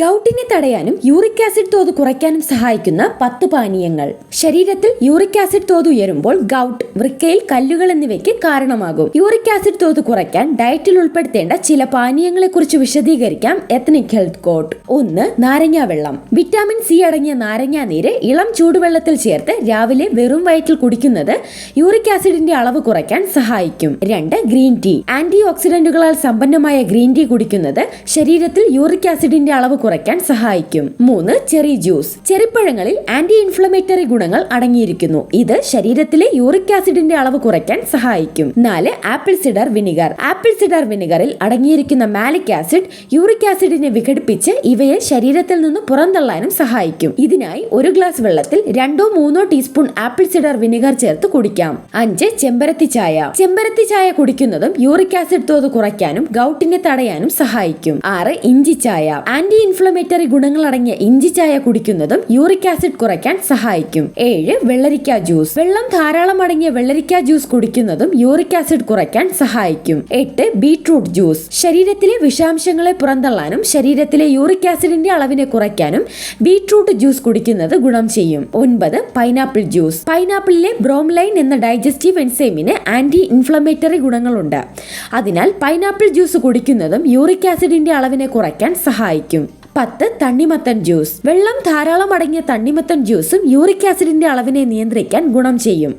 ഗൗട്ടിനെ തടയാനും uric acid തോത് കുറയ്ക്കാനും സഹായിക്കുന്ന പത്ത് പാനീയങ്ങൾ. ശരീരത്തിൽ യൂറിക് ആസിഡ് തോത് ഉയരുമ്പോൾ ഗൗട്ട് വൃക്കയിൽ കല്ലുകൾ എന്നിവയ്ക്ക് കാരണമാകും. യൂറിക് ആസിഡ് തോത് കുറയ്ക്കാൻ ഡയറ്റിൽ ഉൾപ്പെടുത്തേണ്ട ചില പാനീയങ്ങളെ കുറിച്ച് വിശദീകരിക്കാം എത്നിക് ഹെൽത്ത് കോട്ട്. ഒന്ന് നാരങ്ങാ വെള്ളം. വിറ്റാമിൻ സി അടങ്ങിയ നാരങ്ങാ നീര് ഇളം ചൂടുവെള്ളത്തിൽ ചേർത്ത് രാവിലെ വെറും വയറ്റിൽ കുടിക്കുന്നത് യൂറിക് ആസിഡിന്റെ അളവ് കുറയ്ക്കാൻ സഹായിക്കും. രണ്ട് ഗ്രീൻ ടീ. ആന്റി ഓക്സിഡന്റുകളാൽ സമ്പന്നമായ ഗ്രീൻ ടീ കുടിക്കുന്നത് ശരീരത്തിൽ യൂറിക് ആസിഡിന്റെ അളവ് കുറയ്ക്കാൻ സഹായിക്കും. മൂന്ന് ചെറി ജ്യൂസ്. ചെറിപ്പഴങ്ങളിൽ ആന്റി ഇൻഫ്ലമേറ്ററി ഗുണങ്ങൾ അടങ്ങിയിരിക്കുന്നു. ഇത് ശരീരത്തിലെ യൂറിക് ആസിഡിന്റെ അളവ് കുറയ്ക്കാൻ സഹായിക്കും. നാല് apple cider vinegar. Apple cider വിനിഗറിൽ അടങ്ങിയിരിക്കുന്ന മാലിക് ആസിഡ് യൂറിക് ആസിഡിനെ വിഘടിപ്പിച്ച് ഇവയെ ശരീരത്തിൽ നിന്ന് പുറന്തള്ളാനും സഹായിക്കും. ഇതിനായി ഒരു ഗ്ലാസ് വെള്ളത്തിൽ രണ്ടോ മൂന്നോ ടീസ്പൂൺ ആപ്പിൾ സിഡർ വിനിഗർ ചേർത്ത് കുടിക്കാം. അഞ്ച് ചെമ്പരത്തി ചായ. ചെമ്പരത്തി ചായ കുടിക്കുന്നതും യൂറിക് ആസിഡ് തോത് കുറയ്ക്കാനും ഗൗട്ടിനെ തടയാനും സഹായിക്കും. ആറ് ഇഞ്ചി ചായ. ആന്റി ഇൻഫ്ലമേറ്ററി ഗുണങ്ങൾ അടങ്ങിയ ഇഞ്ചി ചായ കുടിക്കുന്നതും യൂറിക് ആസിഡ് കുറയ്ക്കാൻ സഹായിക്കും. ഏഴ് വെള്ളരിക്ക ജ്യൂസ്. വെള്ളം ധാരാളം അടങ്ങിയ വെള്ളരിക്ക ജ്യൂസ് കുടിക്കുന്നതും യൂറിക് ആസിഡ് കുറയ്ക്കാൻ സഹായിക്കും. എട്ട് ബീട്രൂട്ട് ജ്യൂസ്. ശരീരത്തിലെ വിഷാംശങ്ങളെ പുറന്തള്ളാനും ശരീരത്തിലെ യൂറിക് ആസിഡിന്റെ അളവിനെ കുറയ്ക്കാനും ബീട്രൂട്ട് ജ്യൂസ് കുടിക്കുന്നത് ഗുണം ചെയ്യും. ഒൻപത് പൈനാപ്പിൾ ജ്യൂസ്. പൈനാപ്പിളിലെ ബ്രോംലൈൻ എന്ന ഡൈജസ്റ്റീവ് എൻസൈമിന് ആന്റി ഇൻഫ്ലമേറ്ററി ഗുണങ്ങളുണ്ട്. അതിനാൽ പൈനാപ്പിൾ ജ്യൂസ് കുടിക്കുന്നതും യൂറിക് ആസിഡിന്റെ അളവിനെ കുറയ്ക്കാൻ സഹായിക്കും. പത്ത് തണ്ണിമത്തൻ ജ്യൂസ്. വെള്ളം ധാരാളം അടങ്ങിയ തണ്ണിമത്തൻ ജ്യൂസും യൂറിക് ആസിഡിന്റെ അളവിനെ നിയന്ത്രിക്കാൻ ഗുണം ചെയ്യും.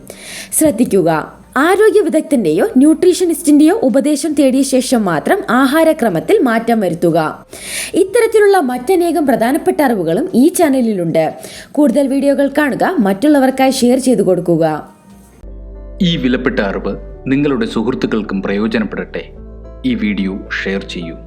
ശ്രദ്ധിക്കുക. ആരോഗ്യ വിദഗ്ധന്റെയോ ന്യൂട്രീഷനിസ്റ്റിന്റെയോ ഉപദേശം തേടിയ ശേഷം മാത്രം ആഹാരക്രമത്തിൽ മാറ്റം വരുത്തുക. ഇത്തരത്തിലുള്ള മറ്റനേകം പ്രധാനപ്പെട്ട അറിവുകളും ഈ ചാനലിലുണ്ട്. കൂടുതൽ വീഡിയോകൾ കാണുക മറ്റുള്ളവർക്കായി ഷെയർ ചെയ്തു കൊടുക്കുക. ഈ വിലപ്പെട്ട അറിവ് നിങ്ങളുടെ സുഹൃത്തുക്കൾക്കും പ്രയോജനപ്പെടട്ടെ. ഈ വീഡിയോ ഷെയർ ചെയ്യൂ.